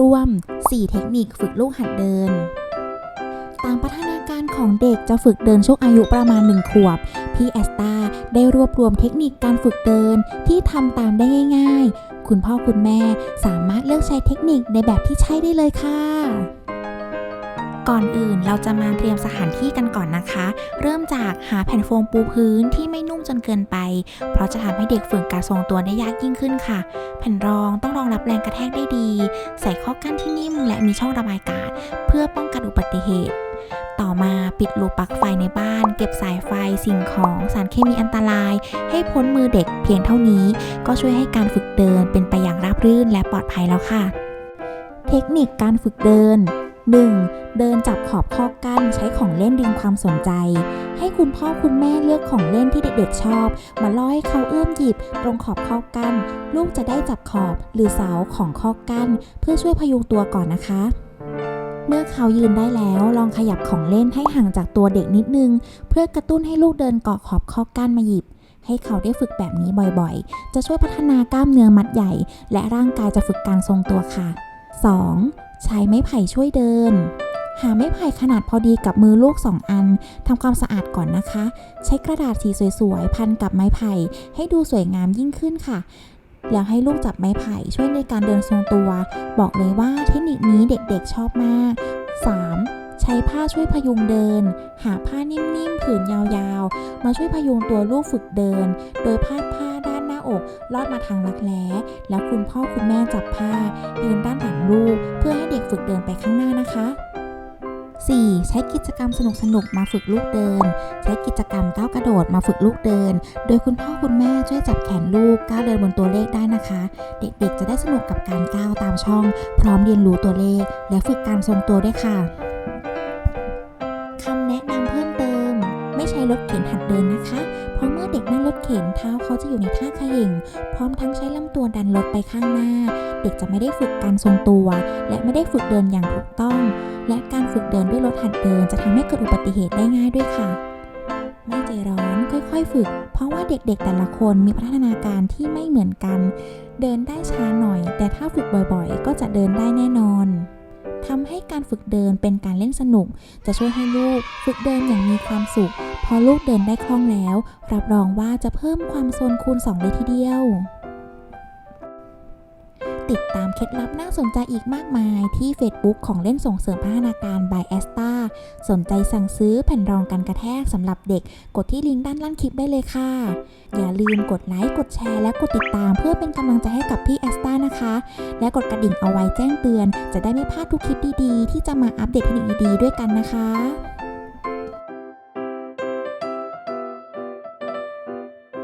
รวม 4 เทคนิคฝึกลูกหัดเดิน ตามพัฒนาการของเด็กจะฝึกเดินช่วงอายุประมาณ 1 ขวบ พี่แอสตาได้รวบรวมเทคนิคการฝึกเดินที่ทำตามได้ง่าย ๆ คุณพ่อคุณแม่สามารถเลือกใช้เทคนิคในแบบที่ใช้ได้เลยค่ะ ก่อนอื่นเราจะมาเตรียมสถานที่กันก่อนนะคะ เริ่มจากหาแผ่นโฟมปูพื้นที่ไม่นุ่มจนเกินไป เพราะจะทำให้เด็กฝึกการทรงตัวได้ยากยิ่งขึ้นค่ะ แผ่นรองต้องรองรับแรงกระแทกได้ดี ใส่ข้อกั้นที่นิ่มและมีช่องระบายอากาศ เพื่อป้องกันอุบัติเหตุ ต่อมาปิดรูปลั๊กไฟในบ้าน เก็บสายไฟสิ่งของสารเคมีอันตราย ให้พ้นมือเด็กเพียงเท่านี้ ก็ช่วยให้การฝึกเดินเป็นไปอย่างราบรื่นและปลอดภัยแล้วค่ะ เทคนิคการฝึกเดิน 1. เดินจับขอบข้อกั้นใช้ของเล่นดึงความสนใจ ให้คุณพ่อคุณแม่เลือกของเล่นที่เด็กๆชอบ มาล่อให้เขาเอื้อมหยิบ ตรงขอบข้อกั้น ลูกจะได้จับขอบหรือเสาของข้อกั้น เพื่อช่วยพยุงตัวก่อนนะคะเมื่อเขายืนได้แล้วลองขยับของเล่นให้ห่างจากตัวเด็กนิดนึง เพื่อกระตุ้นให้ลูกเดินเกาะขอบข้อกั้นมาหยิบ ให้เขาได้ฝึกแบบนี้บ่อยๆ จะช่วยพัฒนากล้ามเนื้อมัดใหญ่ และร่างกายจะฝึกการทรงตัวค่ะ 2. ใช้ไม้ไผ่ช่วยเดิน หาไม้ไผ่ขนาดพอดีกับมือลูก2อันทำความสะอาดก่อนนะคะ ใช้กระดาษสีสวยๆ พันกับไม้ไผ่ให้ดูสวยงามยิ่งขึ้นค่ะแล้วให้ลูกจับไม้ไผ่ช่วยในการเดินทรงตัว บอกเลยว่าเทคนิคนี้เด็กๆชอบมาก 3. ใช้ผ้าช่วยพยุงเดิน หาผ้านิ่มๆผืนยาวๆ มาช่วยพยุงตัวลูกฝึกเดิน โดยพาดผ้าด้านหน้า อกลอดมาทางรักแร้แล้วคุณพ่อคุณแม่จับผ้า ยืนด้านหลังลูก เพื่อให้เด็กฝึกเดินไปข้างหน้านะคะ 4. ใช้กิจกรรมสนุกๆมาฝึกลูกเดิน ใช้กิจกรรมก้าวกระโดดมาฝึกลูกเดิน โดยคุณพ่อคุณแม่ช่วยจับแขนลูกก้าวเดินบนตัวเลขได้นะคะ เด็กๆ จะได้สนุกกับการก้าวตามช่อง พร้อมเรียนรู้ตัวเลข และฝึกการทรงตัวด้วยค่ะคำแนะนำเพิ่มเติม ไม่ใช้รถเข็นหัดเดินนะคะ เด็กนั่งรถเข็นเท้าเขาจะอยู่ในท่าขย่งพร้อมทั้งใช้ลำตัวดันรถไปข้างหน้า เด็กจะไม่ได้ฝึกการทรงตัว และไม่ได้ฝึกเดินอย่างถูกต้อง และการฝึกเดินด้วยรถหัดเดิน จะทำให้เกิดอุบัติเหตุได้ง่ายด้วยค่ะ ไม่ใจร้อนค่อยๆฝึก เพราะว่าเด็กๆแต่ละคนมีพัฒนาการที่ไม่เหมือนกัน เดินได้ช้าหน่อย แต่ถ้าฝึกบ่อยๆ ก็จะเดินได้แน่นอน ทำให้การฝึกเดินเป็นการเล่นสนุก จะช่วยให้ลูกฝึกเดินอย่างมีความสุข พอลูกเดินได้คล่องแล้ว รับรองว่าจะเพิ่มความโซนคูณ 2 เลยทีเดียว ติดตามเคล็ดลับน่าสนใจอีกมากมายที่ Facebook ของเล่นส่งเสริมพัฒนาการ by a s t a สนใจสั่งซื้อแผ่นรองกันกระแทกสำหรับเด็ก กดที่ลิงก์ด้านล่างคลิปได้เลยค่ะ อย่าลืมกดไลค์กดแชร์และกดติดตามเพื่อเป็นกำลังใจให้กับพี่แอสตานะคะ และกดกระดิ่งเอาไว้แจ้งเตือน จะได้ไม่พลาดทุกคลิปดีๆ ที่จะมาอัปเดตเทคนิคดีๆด้วยกันนะคะ